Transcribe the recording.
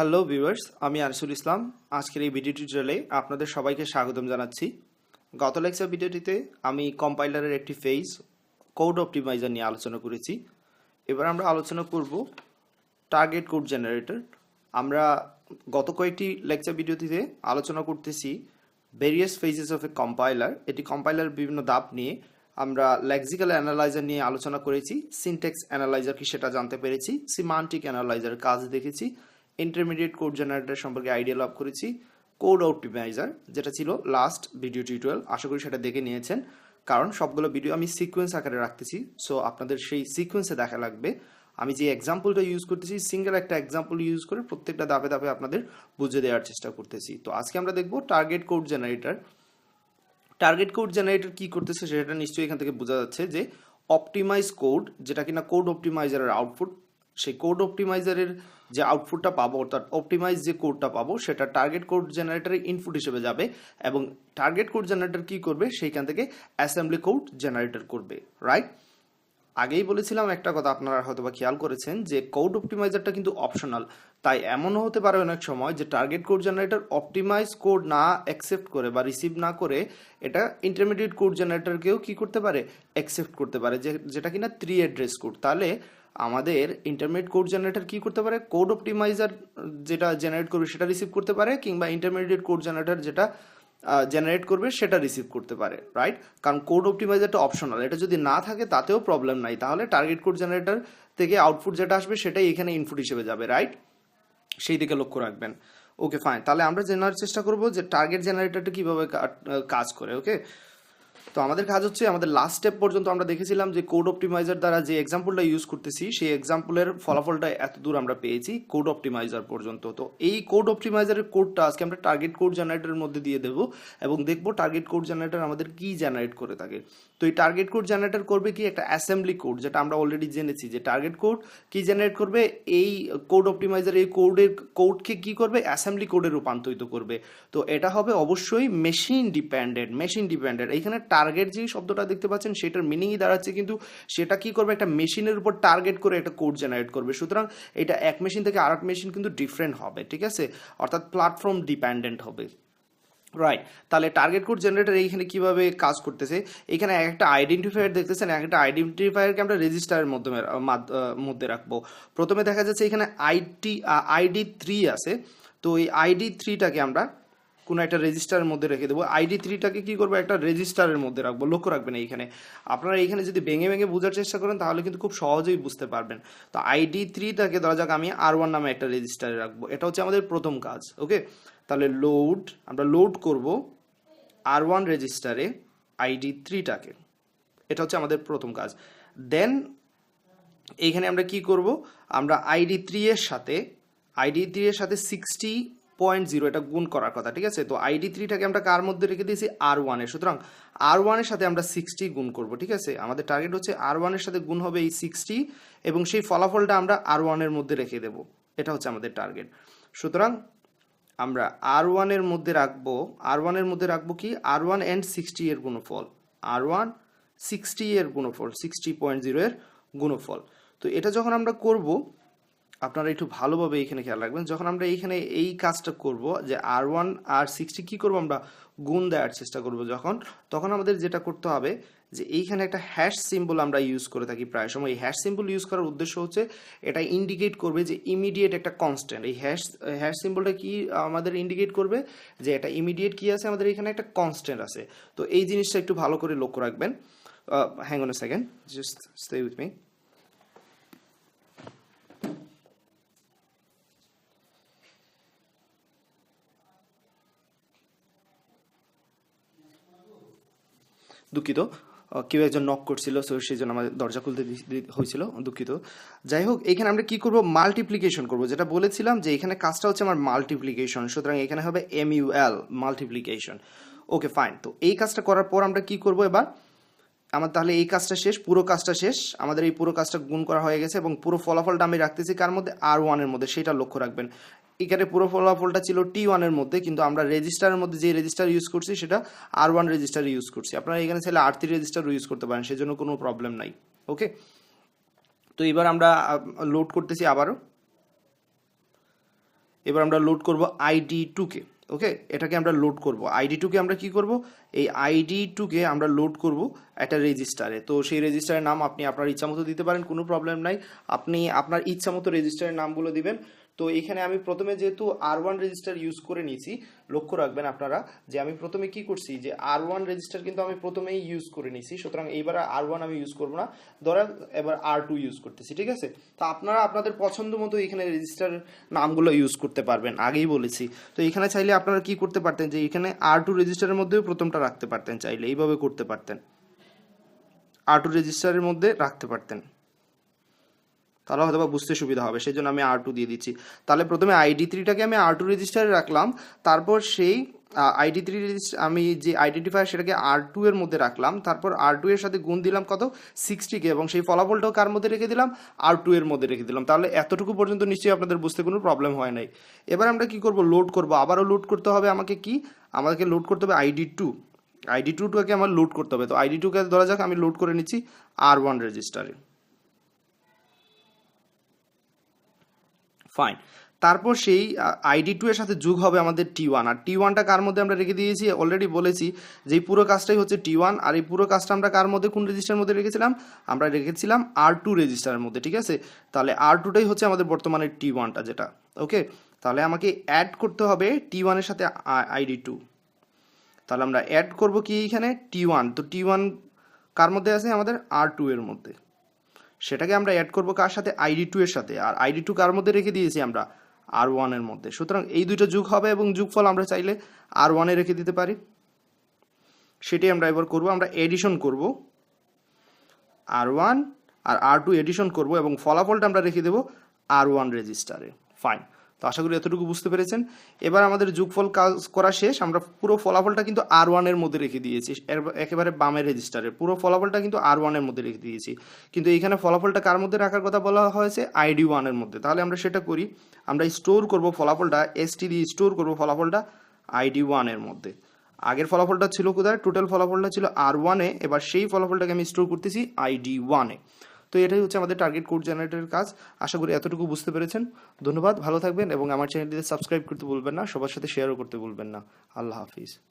Hello viewers আমি আনিসুল ইসলাম। আজকের এই ভিডিও টিউটোরিয়ালে আপনাদের সবাইকে স্বাগতম জানাচ্ছি। গত লেকচার ভিডিওটিতে আমি কম্পাইলারের একটি ফেজ কোড অপটিমাইজার নিয়ে আলোচনা করেছি। এবার আমরা আলোচনা করব টার্গেট কোড জেনারেটর আমরা গত কয়েকটি লেকচার ভিডিওটিতে আলোচনা করতেছি various phases of a compiler এটি কম্পাইলার বিভিন্ন দাপ নিয়ে আমরা লেক্সিক্যাল অ্যানালাইজার নিয়ে আলোচনা করেছি। সিনটেক্স অ্যানালাইজার কি সেটা জানতে পেরেছি। সিমান্টিক অ্যানালাইজার কাজ দেখেছি। ইন্টারমিডিয়েট কোড জেনারেটর সম্পর্কে আইডিয়া লাভ করেছি কোড অপটিমাইজার যেটা ছিল লাস্ট ভিডিও টিউটোরিয়াল আশা করি সেটা দেখে নিয়েছেন, কারণ সবগুলো ভিডিও আমি সিকোয়েন্স আকারে রাখতেছি। সো আপনাদের সেই সিকোয়েন্সে দেখা লাগবে। আমি যে এক্সাম্পলটা ইউজ করতেছি সিঙ্গেল একটা এক্সাম্পল ইউজ করে প্রত্যেকটা ধাপে ধাপে আপনাদের বুঝে দেওয়ার চেষ্টা করতেছি। তো, আজকে আমরা দেখব target code generator target code generator কি করতেছে সেটা নিশ্চয়ই এখান থেকে বোঝা যাচ্ছে যে অপটিমাইজ কোড যেটা কিনা কোড অপটিমাইজারের আউটপুট সেই কোড অপটিমাইজারের যে আউটপুটটা পাবো, অর্থাৎ অপটিমাইজ যে কোডটা পাবো, সেটা টার্গেট কোড জেনারেটরের ইনপুট হিসেবে যাবে এবং টার্গেট কোড জেনারেটর কি করবে? সেইখান থেকে অ্যাসেম্বলি কোড জেনারেটর করবে রাইট আগেই বলেছিলাম একটা কথা, আপনারা হয়তো বা খেয়াল করেছেন যে কোড অপটিমাইজারটা কিন্তু অপশনাল তাই এমনও হতে পারে অনেক সময় যে target code generator optimise code না অ্যাকসেপ্ট করে বা রিসিভ না করে, এটা ইন্টারমিডিয়েট কোড জেনারেটরকেও কি করতে পারে? অ্যাকসেপ্ট করতে পারে, যে, যেটা কিনা থ্রি অ্যাড্রেস কোড তাহলে আমাদের ইন্টারমিডিয়েট কোড জেনারেটর কি করতে পারে? কোড অপটিমাইজার যেটা জেনারেট করবে সেটা রিসিভ করতে পারে, কিংবা ইন্টারমিডিয়েট কোড জেনারেটর যেটা জেনারেট করবে সেটা রিসিভ করতে পারে রাইট কারণ কোড অপটিমাইজারটা অপশনাল এটা যদি না থাকে তাতেও প্রবলেম নাই। তাহলে টার্গেট কোড জেনারেটর থেকে আউটপুট যেটা আসবে সেটাই এখানে ইনপুট হিসেবে যাবে রাইট সেই দিকে লক্ষ্য রাখবেন। ওকে ফাইন তাহলে আমরা জানার চেষ্টা করব যে টার্গেট জেনারেটরটা কীভাবে কাজ করে ওকে তো আমাদের কাজ হচ্ছে, আমাদের লাস্ট স্টেপ পর্যন্ত আমরা দেখেছিলাম যে কোড অপটিমাইজার দ্বারা যে এক্সাম্পলটা ইউজ করতেছি, সেই এক্সাম্পলের ফলাফলটা এত দূর আমরা পেয়েছি কোড অপটিমাইজার পর্যন্ত। তো এই কোড অপটিমাইজারের কোডটা আজকে আমরা টার্গেট কোড জেনারেটরের মধ্যে দিয়ে দেবো এবং দেখব টার্গেট কোড জেনারেটর আমাদের কি জেনারেট করে থাকে। তো এই টার্গেট কোড জেনারেটর করবে কি একটা অ্যাসেম্বলি কোড যেটা আমরা অলরেডি জেনেছি যে টার্গেট কোড কি জেনারেট করবে? এই কোড অপটিমাইজার এই কোডের কোডকে কি করবে? অ্যাসেম্বলি কোডে রূপান্তরিত করবে। তো এটা হবে অবশ্যই মেশিন ডিপেন্ডেন্ট মেশিন ডিপেন্ডেন্ট এইখানে টার্গেট যেই শব্দটা দেখতে পাচ্ছেন, সেটার মিনিংই দাঁড়াচ্ছে, কিন্তু সেটা কি করবে? একটা মেশিনের উপর টার্গেট করে একটা কোড জেনারেট করবে। সুতরাং এটা এক মেশিন থেকে আর মেশিন কিন্তু ডিফারেন্ট হবে, ঠিক আছে? অর্থাৎ প্ল্যাটফর্ম ডিপেন্ডেন্ট হবে। রাইট তাহলে টার্গেট কোড জেনারেটর এইখানে কীভাবে কাজ করতেছে? এখানে একটা আইডেন্টিফায়ার দেখতেছেন, একটা আইডেন্টিফায়ারকে আমরা রেজিস্টারের মাধ্যমে মধ্যে রাখব। প্রথমে দেখা যাচ্ছে এখানে আইটি আইডি থ্রি আছে। তো এই আইডি থ্রিটাকে আমরা কোনো একটা রেজিস্টারের মধ্যে রেখে দেবো। আইডি থ্রিটাকে কী করব? একটা রেজিস্টারের মধ্যে রাখব, লক্ষ্য রাখবেন এইখানে। আপনারা এইখানে যদি ভেঙে ভেঙে বোঝার চেষ্টা করেন, তাহলে কিন্তু খুব সহজেই বুঝতে পারবেন। তো আইডি থ্রিটাকে ধরা যাক, আমি আর ওয়ান নামে একটা রেজিস্টারে রাখব। এটা হচ্ছে আমাদের প্রথম কাজ, ওকে? তাহলে লোড আমরা লোড করব আর ওয়ান রেজিস্টারে আইডি থ্রিটাকে এটা হচ্ছে আমাদের প্রথম কাজ। দেন এইখানে আমরা কি করব? আমরা আইডি থ্রি এর সাথে আইডি থ্রি এর সাথে সিক্সটি পয়েন্ট জিরো, এটা গুণ করার কথা, ঠিক আছে? তো আইডি থ্রিটাকে আমরা কার মধ্যে রেখে দিয়েছি? আর ওয়ানের সুতরাং আর ওয়ানের সাথে আমরা সিক্সটি গুণ করব, ঠিক আছে? আমাদের টার্গেট হচ্ছে আর ওয়ানের সাথে গুণ হবে এই সিক্সটি এবং সেই ফলাফলটা আমরা আর ওয়ানের মধ্যে রেখে দেব। এটা হচ্ছে আমাদের টার্গেট সুতরাং আমরা আর ওয়ানের মধ্যে রাখব আর ওয়ানের মধ্যে রাখব কি? আর ওয়ান অ্যান্ড সিক্সটি এর গুণফল। আর ওয়ান সিক্সটি এর গুণফল সিক্সটি পয়েন্ট জিরো এর গুণফল। তো এটা যখন আমরা করব আপনারা একটু ভালোভাবে এখানে খেয়াল রাখবেন। যখন আমরা এইখানে এই কাজটা করব, যে আর ওয়ান আর সিক্সটি কী করব, আমরা গুণ দেওয়ার চেষ্টা করব যখন, তখন আমাদের যেটা করতে হবে, যে এইখানে একটা হ্যাশ সিম্বল আমরা ইউজ করে থাকি প্রায় সময়। এই হ্যাশ সিম্বল ইউজ করার উদ্দেশ্য হচ্ছে, এটা ইন্ডিকেট করবে যে ইমিডিয়েট একটা কনস্ট্যান্ট এই হ্যাশ হ্যাশ সিম্বলটা কি আমাদের ইন্ডিকেট করবে? যে এটা ইমিডিয়েট কি আছে? আমাদের এখানে একটা কনস্ট্যান্ট আছে। তো এই জিনিসটা একটু ভালো করে লক্ষ্য রাখবেন। Hang on a second just stay with me দুঃখিত। কেউ একজন নক করছিল, সো সেই জন্য আমাদের দরজা খুলতে হয়েছিল, দুঃখিত। যাই হোক, এখানে আমরা কি করব? মাল্টিপ্লিকেশন করব। যেটা বলেছিলাম যে এখানে কাজটা হচ্ছে আমার মাল্টিপ্লিকেশন সুতরাং এখানে হবে M U L multiplication okay fine তো এই কাজটা করার পর আমরা কি করব এবার? আমার তাহলে এই কাজটা শেষ, পুরো কাজটা শেষ। আমাদের এই পুরো কাজটা গুণ করা হয়ে গেছে এবং পুরো ফলাফলটা আমি রাখতেছি কার মধ্যে? আর ওয়ানের মধ্যে, সেটা লক্ষ্য রাখবেন। এখানে পুরো ফলাফলটা ছিল টি ওয়ানের মধ্যে, কিন্তু আমরা রেজিস্টারের মধ্যে যে রেজিস্টার ইউজ করছি, সেটা আর ওয়ান রেজিস্টার ইউজ করছি। আপনারা এখানে চাইলে আর থ্রি রেজিস্টার ইউজ করতে পারেন, সেজন্য কোনো প্রবলেম নাই ওকে তো এবার আমরা লোড করতেছি আবারও। এবার আমরা লোড করব আইডি টুকে ওকে এটাকে আমরা লোড করব। আইডি টুকে আমরা কি করব? এই আইডি টুকে আমরা লোড করব একটা রেজিস্টারে তো সেই রেজিস্টারের নাম আপনি আপনার ইচ্ছা মতো দিতে পারেন, কোনো প্রবলেম নাই। আপনি আপনার ইচ্ছা মতো রেজিস্টারের নামগুলো দিবেন। তো এখানে আমি প্রথমে যেহেতু আর ওয়ান রেজিস্টার ইউজ করে নিয়েছি, লক্ষ্য রাখবেন আপনারা যে আমি প্রথমে কি করছি, যে আর ওয়ান রেজিস্টার কিন্তু আমি প্রথমেই ইউজ করে নিয়েছি, সুতরাং এইবার আর ওয়ান আমি ইউজ করব না। ধরা এবার আর টু ইউজ করতেছি, ঠিক আছে? তো আপনারা আপনাদের পছন্দ মতো এখানে রেজিস্টার নামগুলো ইউজ করতে পারবেন, আগেই বলেছি। তো এখানে চাইলে আপনারা কি করতে পারতেন, যে এখানে আর টু রেজিস্টারের মধ্যেও প্রথমটা রাখতে পারতেন, চাইলে এইভাবে করতে পারতেন। আর টু রেজিস্টারের মধ্যে রাখতে পারতেন। তাহলে হয়তো বা বুঝতে সুবিধা হবে, সেই জন্য আমি আর টু দিয়ে দিচ্ছি। তাহলে প্রথমে আইডি থ্রিটাকে আমি আর টু রেজিস্টারে রাখলাম, তারপর সেই আইডি থ্রি আমি যে আইডেন্টিফায়ার সেটাকে আর টু এর মধ্যে রাখলাম, তারপর আর টু এর সাথে গুণ দিলাম কত? সিক্সটিকে এবং সেই ফলাফলটাও কার মধ্যে রেখে দিলাম? আর টু এর মধ্যে রেখে দিলাম। তাহলে এতটুকু পর্যন্ত নিশ্চয়ই আপনাদের বুঝতে কোনো প্রবলেম হয় নাই। এবার আমরা কি করব? লোড করব। আবারও লোড করতে হবে আমাকে কি? আমাকে লোড করতে হবে আইডি টু আইডি টু টুকে আমার লোড করতে হবে। তো আইডি টুকে ধরা যাক, আমি লোড করে নিচ্ছি আর ওয়ান রেজিস্টারে ফাইন তারপর সেই আইডি টু এর সাথে যোগ হবে আমাদের টি ওয়ান আর টি ওয়ানটা কার মধ্যে আমরা রেখে দিয়েছি? অলরেডি বলেছি যে এই পুরো কাজটাই হচ্ছে টি ওয়ান আর এই পুরো কাজটা আমরা কার মধ্যে, কোন রেজিস্টারের মধ্যে রেখেছিলাম? আমরা রেখেছিলাম আর টু রেজিস্টারের মধ্যে, ঠিক আছে? তাহলে আর টুটাই হচ্ছে আমাদের বর্তমানে টি ওয়ানটা যেটা, ওকে? তাহলে আমাকে অ্যাড করতে হবে টি ওয়ানের সাথে আইডি টু তাহলে আমরা অ্যাড করব কি এখানে টি ওয়ান তো টি ওয়ান কার মধ্যে আছে? আমাদের আর টু এর মধ্যে। সেটাকে আমরা অ্যাড করব কার সাথে? আইডি টু এর সাথে। আর আইডি টু কার মধ্যে রেখে দিয়েছি আমরা? আর ওয়ানের মধ্যে। সুতরাং এই দুইটা যুগ হবে এবং যুগফল আমরা চাইলে আর ওয়ানে রেখে দিতে পারি। সেটি আমরা এবার করব। আমরা এডিশন করব আর ওয়ান আর আর টু এডিশন করব এবং ফলাফলটা আমরা রেখে দেবো আর ওয়ান রেজিস্টারে ফাইন তো আশা করি এতটুকু বুঝতে পেরেছেন। এবার আমাদের যুগফল কাজ করা শেষ। আমরা পুরো ফলাফলটা কিন্তু আর ওয়ানের মধ্যে রেখে দিয়েছি। একেবারে বামের রেজিস্টারের পুরো ফলাফলটা কিন্তু আর ওয়ানের মধ্যে রেখে দিয়েছি। কিন্তু এখানে ফলাফলটা কার মধ্যে রাখার কথা বলা হয়েছে? আইডি ওয়ানের মধ্যে। তাহলে আমরা সেটা করি। আমরা স্টোর করব ফলাফলটা এসটি দিয়ে স্টোর করব ফলাফলটা আইডি ওয়ানের মধ্যে। আগের ফলাফলটা ছিল কোথায়? টোটাল ফলাফলটা ছিল আর ওয়ানে এবার সেই ফলাফলটাকে আমি স্টোর করতেছি আইডি ওয়ানে তো এটাই হচ্ছে আমাদের টার্গেট কোড জেনারেটরের কাজ। আশা করি এতটুকু বুঝতে পেরেছেন। ধন্যবাদ, ভালো থাকবেন এবং আমার চ্যানেলটিতে সাবস্ক্রাইব করতে ভুলবেন না, সবার সাথে শেয়ারও করতে ভুলবেন না। আল্লাহ হাফিজ।